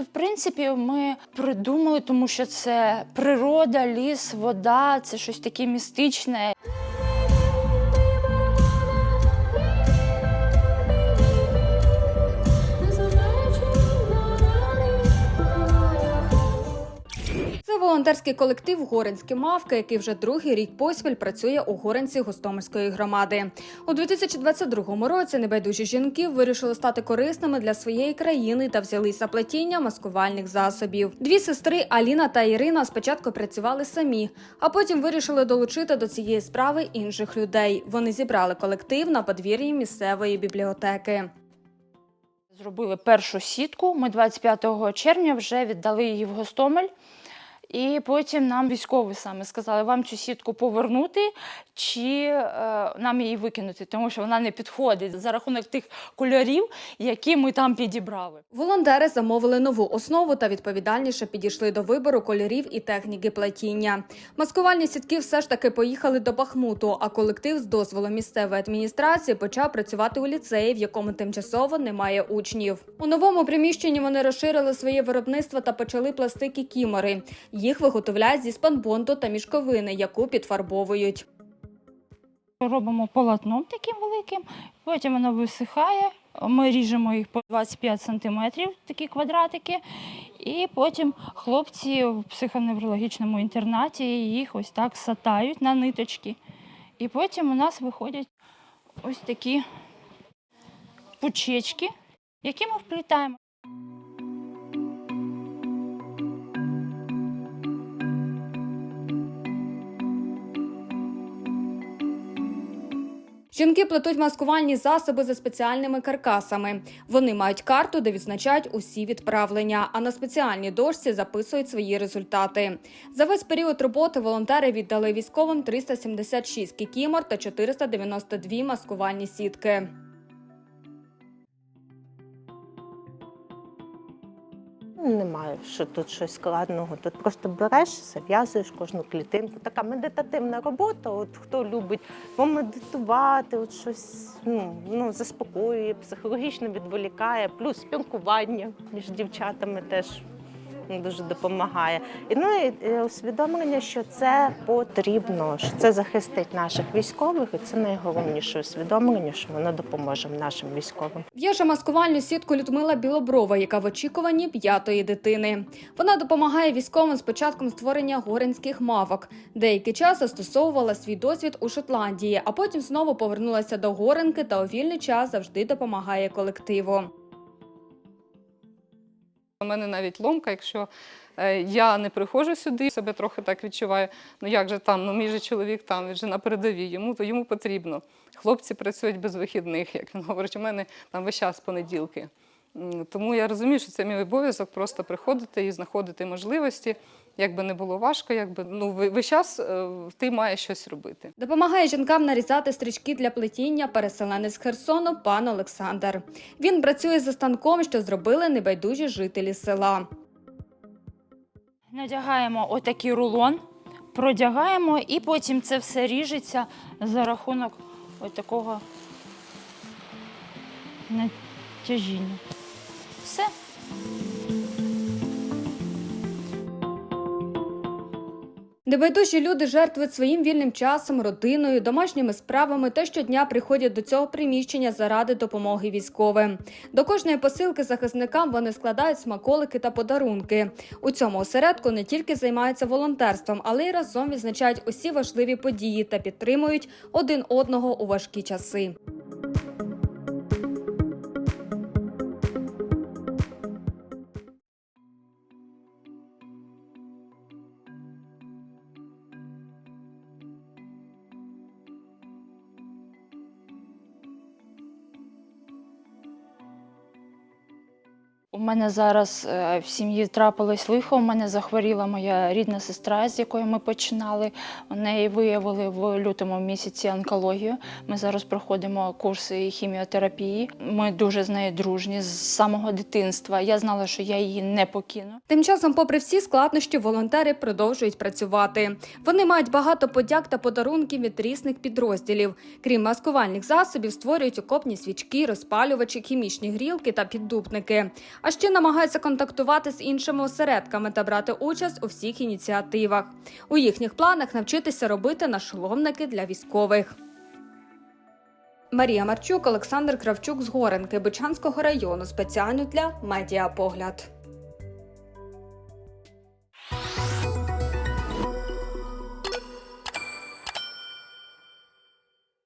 в принципі, ми придумали, тому що це природа, ліс, вода, це щось таке містичне. Волонтерський колектив Горинські мавки, який вже другий рік поспіль працює у Горинці Гостомельської громади. У 2022 році небайдужі жінки вирішили стати корисними для своєї країни та взялися плетіння маскувальних засобів. Дві сестри Аліна та Ірина спочатку працювали самі, а потім вирішили долучити до цієї справи інших людей. Вони зібрали колектив на подвір'ї місцевої бібліотеки. Зробили першу сітку. Ми 25 червня вже віддали її в Гостомель. І потім нам військові саме сказали, вам цю сітку повернути чи е, нам її викинути, тому що вона не підходить за рахунок тих кольорів, які ми там підібрали. Волонтери замовили нову основу та відповідальніше підійшли до вибору кольорів і техніки плетіння. Маскувальні сітки все ж таки поїхали до Бахмуту, а колектив з дозволу місцевої адміністрації почав працювати у ліцеї, в якому тимчасово немає учнів. У новому приміщенні вони розширили своє виробництво та почали плести кікімори. Їх виготовляють зі спанбонду та мішковини, яку підфарбовують. Робимо полотном таким великим, потім воно висихає. Ми ріжемо їх по 25 сантиметрів, такі квадратики, і потім хлопці в психоневрологічному інтернаті їх ось так сатають на ниточки. І потім у нас виходять ось такі пучечки, які ми вплітаємо. Жінки плетуть маскувальні засоби за спеціальними каркасами. Вони мають карту, де відзначають усі відправлення, а на спеціальній дошці записують свої результати. За весь період роботи волонтери віддали військовим 376 кікімор та 492 маскувальні сітки. Немає, що тут щось складного. Тут просто береш, зав'язуєш кожну клітинку. Така медитативна робота. От хто любить помедитувати, от щось ну, ну, заспокоює, психологічно відволікає, плюс спілкування між дівчатами теж дуже допомагає. І ну і усвідомлення, що це потрібно, що це захистить наших військових, і це найголовніше усвідомлення, що воно допоможе нашим військовим. В'яже маскувальну сітку Людмила Білоброва, яка в очікуванні п'ятої дитини. Вона допомагає військовим з початком створення горинських мавок. Деякий час застосовувала свій досвід у Шотландії, а потім знову повернулася до горинки та у вільний час завжди допомагає колективу. У мене навіть ломка, якщо е, я не приходжу сюди, себе трохи так відчуваю. Ну як же там, ну мій же чоловік там, він же на передовій, йому то йому потрібно. Хлопці працюють без вихідних, як він говорить, у мене там весь час понеділки. Тому я розумію, що це мій обов'язок просто приходити і знаходити можливості. Якби не було важко, якби ну ви- весь час е, ти маєш щось робити. Допомагає жінкам нарізати стрічки для плетіння переселенець з Херсону пан Олександр. Він працює за станком, що зробили небайдужі жителі села. Надягаємо отакий рулон, продягаємо, і потім це все ріжеться за рахунок ось такого натяжіння. Все. Небайдужі люди жертвують своїм вільним часом, родиною, домашніми справами та щодня приходять до цього приміщення заради допомоги військовим. До кожної посилки захисникам вони складають смаколики та подарунки. У цьому осередку не тільки займаються волонтерством, але й разом відзначають усі важливі події та підтримують один одного у важкі часи. У мене зараз е, в сім'ї трапилось лихо. У мене захворіла моя рідна сестра, з якої ми починали. У неї виявили в лютому місяці онкологію. Ми зараз проходимо курси хіміотерапії. Ми дуже з нею дружні з самого дитинства. Я знала, що я її не покину. Тим часом, попри всі складнощі, волонтери продовжують працювати. Вони мають багато подяк та подарунків від різних підрозділів. Крім маскувальних засобів, створюють окопні свічки, розпалювачі, хімічні грілки та піддупники. А ще намагаються контактувати з іншими осередками та брати участь у всіх ініціативах. У їхніх планах навчитися робити нашоломники для військових. Марія Марчук, Олександр Кравчук з Горенки Бичанського району спеціально для медіапогляд.